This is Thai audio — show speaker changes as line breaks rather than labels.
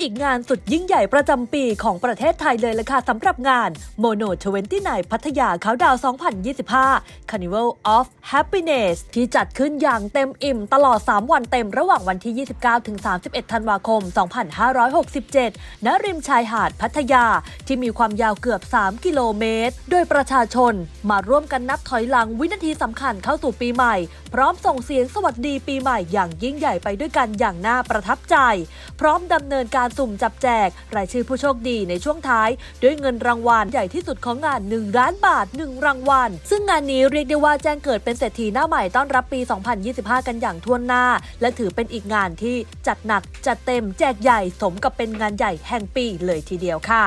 อีกงานสุดยิ่งใหญ่ประจำปีของประเทศไทยเลยละค่ะสำหรับงานโมโนเทเวนตี้ไนพัทยาเขาดาว 2025 Carnival of Happiness ที่จัดขึ้นอย่างเต็มอิ่มตลอด 3 วันเต็มระหว่างวันที่ 29 ถึง 31 ธันวาคม 2567 ณ ริมชายหาดพัทยา ที่มีความยาวเกือบ 3 กิโลเมตร โดยประชาชนมาร่วมกันนับถอยหลังวินาทีสำคัญเข้าสู่ปีใหม่ พร้อมส่งเสียงสวัสดีปีใหม่อย่างยิ่งใหญ่ไปด้วยกันอย่างน่าประทับใจ พร้อมดำเนินการสุ่มจับแจก รายชื่อผู้โชคดีในช่วงท้าย ด้วยเงินรางวัลใหญ่ที่สุดของงาน1ล้านบาท 1 รางวัล ซึ่งงานนี้เรียกได้ว่าแจ้งเกิดเป็นเศรษฐีหน้าใหม่ต้อนรับปี 2025 กันอย่างทั่วหน้า และถือเป็นอีกงานที่จัดหนักจัดเต็มแจกใหญ่สมกับเป็นงานใหญ่แห่งปีเลยทีเดียวค่ะ